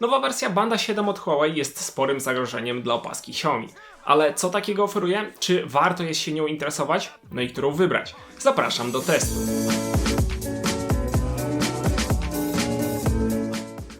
Nowa wersja Banda 7 od Huawei jest sporym zagrożeniem dla opaski Xiaomi. Ale co takiego oferuje? Czy warto jest się nią interesować? No i którą wybrać? Zapraszam do testu.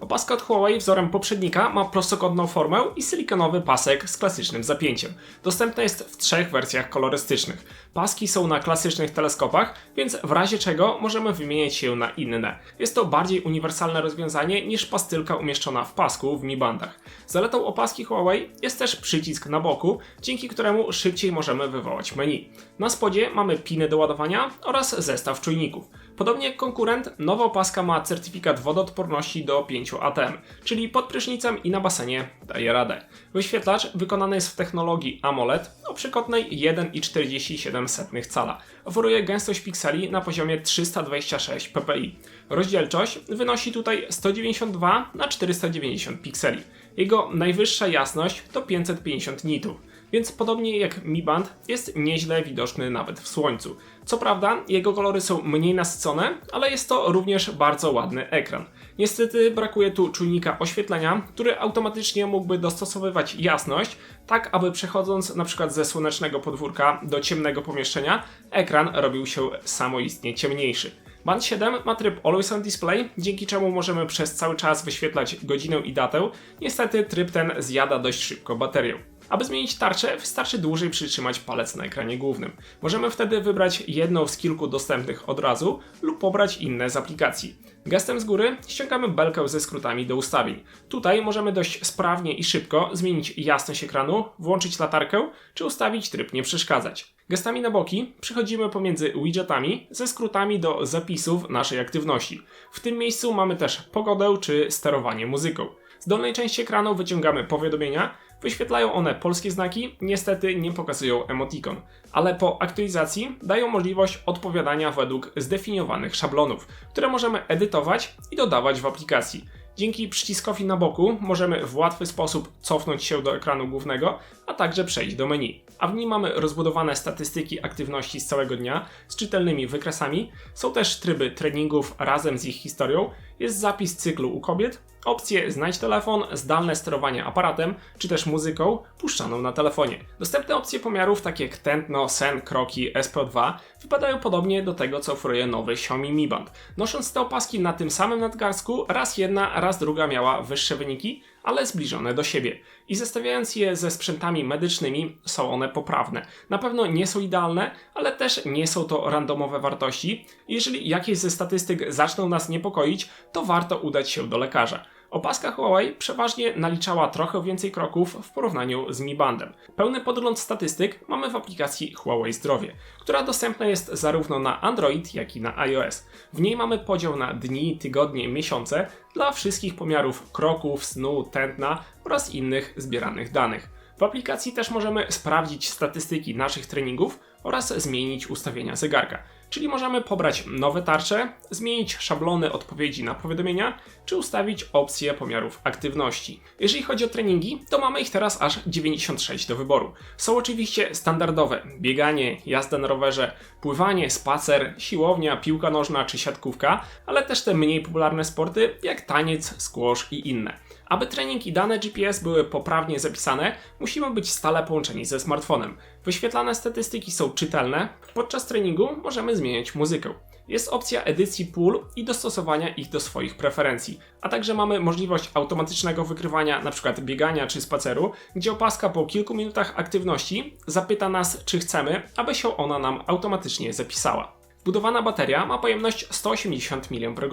Opaska od Huawei wzorem poprzednika ma prostokątną formę i silikonowy pasek z klasycznym zapięciem. Dostępna jest w trzech wersjach kolorystycznych. Paski są na klasycznych teleskopach, więc w razie czego możemy wymieniać się na inne. Jest to bardziej uniwersalne rozwiązanie niż pastylka umieszczona w pasku w Mi Bandach. Zaletą opaski Huawei jest też przycisk na boku, dzięki któremu szybciej możemy wywołać menu. Na spodzie mamy piny do ładowania oraz zestaw czujników. Podobnie jak konkurent, nowa opaska ma certyfikat wodoodporności do 5 ATM, czyli pod prysznicem i na basenie daje radę. Wyświetlacz wykonany jest w technologii AMOLED o przekątnej 1,47 cala. Oferuje gęstość pikseli na poziomie 326 ppi. Rozdzielczość wynosi tutaj 192 na 490 pikseli. Jego najwyższa jasność to 550 nitów więc podobnie jak Mi Band jest nieźle widoczny nawet w słońcu. Co prawda, jego kolory są mniej nasycone, ale jest to również bardzo ładny ekran. Niestety brakuje tu czujnika oświetlenia, który automatycznie mógłby dostosowywać jasność, tak aby przechodząc np. ze słonecznego podwórka do ciemnego pomieszczenia, ekran robił się samoistnie ciemniejszy. Band 7 ma tryb Always on Display, dzięki czemu możemy przez cały czas wyświetlać godzinę i datę. Niestety tryb ten zjada dość szybko baterię. Aby zmienić tarczę, wystarczy dłużej przytrzymać palec na ekranie głównym. Możemy wtedy wybrać jedną z kilku dostępnych od razu lub pobrać inne z aplikacji. Gestem z góry ściągamy belkę ze skrótami do ustawień. Tutaj możemy dość sprawnie i szybko zmienić jasność ekranu, włączyć latarkę czy ustawić tryb nie przeszkadzać. Gestami na boki przechodzimy pomiędzy widgetami ze skrótami do zapisów naszej aktywności. W tym miejscu mamy też pogodę czy sterowanie muzyką. Z dolnej części ekranu wyciągamy powiadomienia, Wyświetlają one polskie znaki, niestety nie pokazują emotikon, ale po aktualizacji dają możliwość odpowiadania według zdefiniowanych szablonów, które możemy edytować i dodawać w aplikacji. Dzięki przyciskowi na boku możemy w łatwy sposób cofnąć się do ekranu głównego, a także przejść do menu. A w nim mamy rozbudowane statystyki aktywności z całego dnia z czytelnymi wykresami. Są też tryby treningów razem z ich historią. Jest zapis cyklu u kobiet, opcje znajdź telefon, zdalne sterowanie aparatem, czy też muzyką puszczaną na telefonie. Dostępne opcje pomiarów takie jak tętno, sen, kroki, SPO2 wypadają podobnie do tego, co oferuje nowy Xiaomi Mi Band. Nosząc te opaski na tym samym nadgarstku, raz jedna, raz druga miała wyższe wyniki, ale zbliżone do siebie. I zestawiając je ze sprzętami medycznymi, są one poprawne. Na pewno nie są idealne, ale też nie są to randomowe wartości. Jeżeli jakieś ze statystyk zaczną nas niepokoić, to warto udać się do lekarza. Opaska Huawei przeważnie naliczała trochę więcej kroków w porównaniu z Mi Bandem. Pełny podgląd statystyk mamy w aplikacji Huawei Zdrowie, która dostępna jest zarówno na Android, jak i na iOS. W niej mamy podział na dni, tygodnie, miesiące dla wszystkich pomiarów kroków, snu, tętna oraz innych zbieranych danych. W aplikacji też możemy sprawdzić statystyki naszych treningów oraz zmienić ustawienia zegarka. Czyli możemy pobrać nowe tarcze, zmienić szablony odpowiedzi na powiadomienia, czy ustawić opcje pomiarów aktywności. Jeżeli chodzi o treningi, to mamy ich teraz aż 96 do wyboru. Są oczywiście standardowe: bieganie, jazda na rowerze, pływanie, spacer, siłownia, piłka nożna czy siatkówka, ale też te mniej popularne sporty jak taniec, squash i inne. Aby trening i dane GPS były poprawnie zapisane, musimy być stale połączeni ze smartfonem. Wyświetlane statystyki są czytelne, podczas treningu możemy zmieniać muzykę. Jest opcja edycji pól i dostosowania ich do swoich preferencji, a także mamy możliwość automatycznego wykrywania np. biegania czy spaceru, gdzie opaska po kilku minutach aktywności zapyta nas, czy chcemy, aby się ona nam automatycznie zapisała. Wbudowana bateria ma pojemność 180 mAh,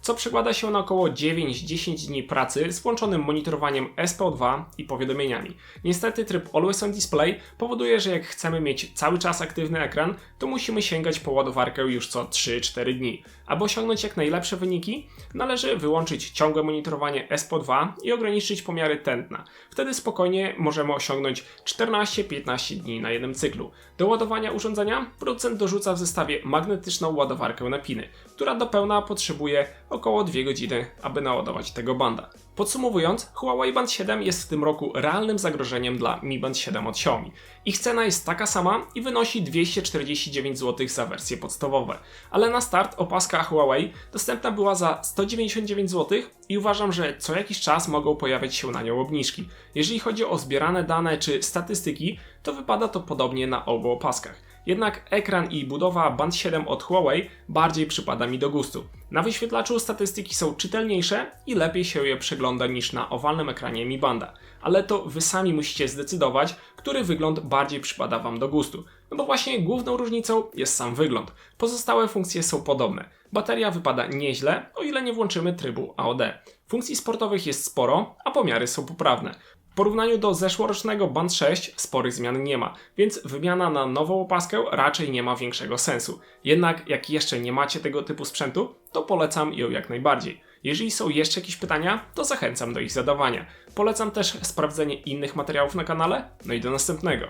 co przekłada się na około 9-10 dni pracy z włączonym monitorowaniem SPO2 i powiadomieniami. Niestety tryb Always on Display powoduje, że jak chcemy mieć cały czas aktywny ekran, to musimy sięgać po ładowarkę już co 3-4 dni. Aby osiągnąć jak najlepsze wyniki, należy wyłączyć ciągłe monitorowanie SPO2 i ograniczyć pomiary tętna. Wtedy spokojnie możemy osiągnąć 14-15 dni na jednym cyklu. Do ładowania urządzenia producent dorzuca w zestawie magnes magnetyczną ładowarkę na piny, która do pełna potrzebuje około 2 godziny, aby naładować tego banda. Podsumowując, Huawei Band 7 jest w tym roku realnym zagrożeniem dla Mi Band 7 od Xiaomi. Ich cena jest taka sama i wynosi 249 zł za wersje podstawowe, ale na start opaska Huawei dostępna była za 199 zł i uważam, że co jakiś czas mogą pojawiać się na nią obniżki. Jeżeli chodzi o zbierane dane czy statystyki, to wypada to podobnie na obu opaskach. Jednak ekran i budowa Band 7 od Huawei bardziej przypada mi do gustu. Na wyświetlaczu statystyki są czytelniejsze i lepiej się je przegląda niż na owalnym ekranie Mi Banda. Ale to wy sami musicie zdecydować, który wygląd bardziej przypada wam do gustu. No bo właśnie główną różnicą jest sam wygląd. Pozostałe funkcje są podobne. Bateria wypada nieźle, o ile nie włączymy trybu AOD. Funkcji sportowych jest sporo, a pomiary są poprawne. W porównaniu do zeszłorocznego Band 6 sporych zmian nie ma, więc wymiana na nową opaskę raczej nie ma większego sensu. Jednak jak jeszcze nie macie tego typu sprzętu, to polecam ją jak najbardziej. Jeżeli są jeszcze jakieś pytania, to zachęcam do ich zadawania. Polecam też sprawdzenie innych materiałów na kanale, no i do następnego.